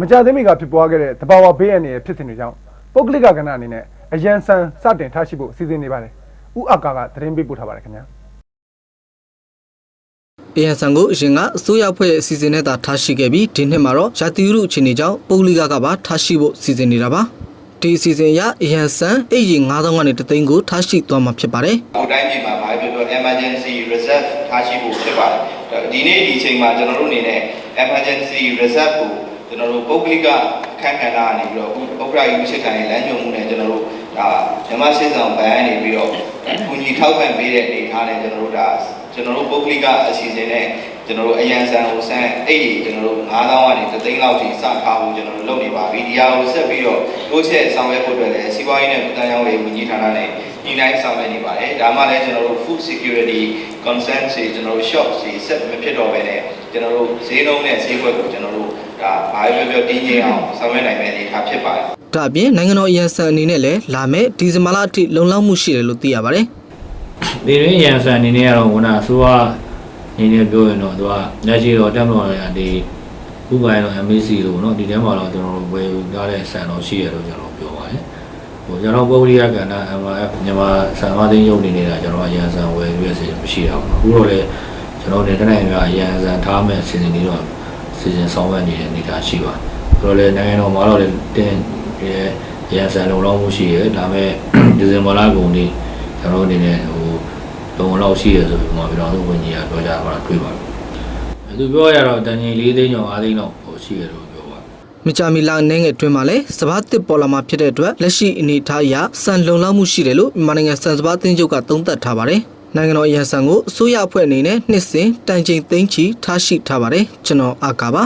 မကြသေးမီကဖြစ်ပွားခဲ့တဲ့တဘာဝဘေးအန္တရာယ်ဖြစ်စဉ်တွေကြောင့်ပုဂ္ဂလိကကဏ္ဍအနေနဲ့အရန်ဆန်စတင်ထားရှိဖို့စီစဉ်နေပါတယ်။ဥအကာကသတင်းပေးပို့ထားပါတယ်ခင်ဗျာ။အရန်ဆန်ကိုအရင်ကအစိုးရဖွဲ့ရဲ့အစီအစဉ်နဲ့သာထားရှိခဲ့ပြီးဒီနှစ်မှာတော့ရာသီဥတုအခြေအနေကြောင့်ပုဂ္ဂလိကကပါထားရှိဖို့စီစဉ်နေတာပါဒီအစီအစဉ်အရအရန်ဆန်အိတ်ရင်9000ကနေတသိန်းကိုထားရှိသွားမှာဖြစ်ပါတယ်ဟိုတိုင်းပြည်မှာဘာဖြစ်ဖြစ် emergency reserve ထားရှိဖို့ဖြစ်ပါတယ်ဒါဒီနေ့ဒီအချိန်မှာကျွန်တော်တို့အနေနဲ့ emergency reserve ကို ကျွန်တော်တို့ပုဂ္ဂလိကအခမ်းကဏ္ဍကနေပြီးတော့အခုဥက္ကရာယူရှိခိုင်လမ်းညွှန်မှုနဲ့ကျွန်တော်တို့ဒါမြန်မာစစ်ဆောင်ဘဏ်ကနေပြီးတော့ကူညီထောက်ပံ့ပေးတဲ့အနေအထားနဲ့ကျွန်တော်တို့ဒါကျွန်တော်တို့ပုဂ္ဂလိကအစီအစဉ်နဲ့ကျွန်တော်တို့အရန်ဆန်ဟိုဆန်အဲ့ဒီကျွန်တော်တို့9000ကနေ3သိန်းလောက်ထိစထားဖို့ကျွန်တော်တို့လုပ်နေပါပြီဒီဟာကိုဆက်ပြီးတော့တိုးချက်ဆောင်ရွက်ဖို့အတွက်လည်းစီးပွားရေးနဲ့ပြည်ထောင်ရေးဝန်ကြီးဌာနနဲ့ ညီတိုင်းဆောင်ရွက်နေပါတယ်ဒါမှလည်းကျွန်တော်တို့ food security concern တွေကျွန်တော်တို့ shop တွေဆက်မဖြစ်တော့ဘဲနဲ့ကျွန်တော်တို့ဈေးနှုန်းနဲ့ဈေးကွက်ကိုကျွန်တော်တို့ဒါဘာပဲပြောပြောတင်းကျင်းအောင်ဆောင်ရွက်နိုင်မယ့်အနေအထားဖြစ်ပါတယ် ဒါအပြင်နိုင်ငံတော်အရန်ဆန်အနေနဲ့လည်းလာမယ့်ဒီဇင်ဘာလအထိလုံလောက်မှုရှိတယ်လို့သိရပါတယ် ဒီရင်းရန်ဆန်အနေနဲ့ကတော့ဝန်အဆိုးအနေနဲ့ပြောရင်တော့သူကလက်ရှိတော့တက်မတော်ရဒီဥပ္ပိုင်းတော့ MAC လို့เนาะဒီထဲမှာတော့ကျွန်တော်တို့ဝယ်ယူထားတဲ့ဆန်တော့ရှိရတော့ကျွန်တော်ပြောပါတယ်ဟို ကျွန်တော်ပုဂ္ဂလိကကဏ္ဍ MF မြန်မာဆန်မသိန်းရုပ်နေနေတာကျွန်တော်အရန်ဆန်ဝယ်ယူရစီမရှိတော့ဘူးအခုတော့လေကျွန်တော်တို့နိုင်ငံကအရန်ဆန်ထားမဲ့စီစဉ်နေတော့စီစဉ်ဆောင်ရွက်နေတဲ့အနေအထားရှိပါတယ်ဆိုတော့လေနိုင်ငံတော်မှာတော့လေတင်ရဲ့ရန်ဆန်လုံလောက်မှုရှိရဒါပေမဲ့ဒီဇင်ဘာလကုန်နေ့ကျွန်တော်တို့အနေနဲ့ဟိုလုံလောက်ရှိရဆိုပြီးမှပြည်တော်စုဝန်ကြီးကပြောကြတာတွေ့ပါတယ်။သူပြောရတော့တန်ကြီး၄သိန်းကျော်၅သိန်းလောက်ဟိုရှိရလို့ပြောပါ မကြမီလာအနေငယ်အတွင်းမှာလည်းစပားတစ်ပေါ်လာမှာဖြစ်တဲ့အတွက်လက်ရှိအနေအထားအရဆန်လုံလောက်မှုရှိတယ်လို့မြန်မာနိုင်ငံဆန်စပားတင်းချုပ်ကသုံးသပ်ထားပါတယ်နိုင်ငံတော်အရန်ဆန်ကိုအစိုးရအဖွဲ့အနေနဲ့နှစ်စဉ်တန်ချိန်သိန်းချီထားရှိထားပါတယ်ကျွန်တော်အာကာပါ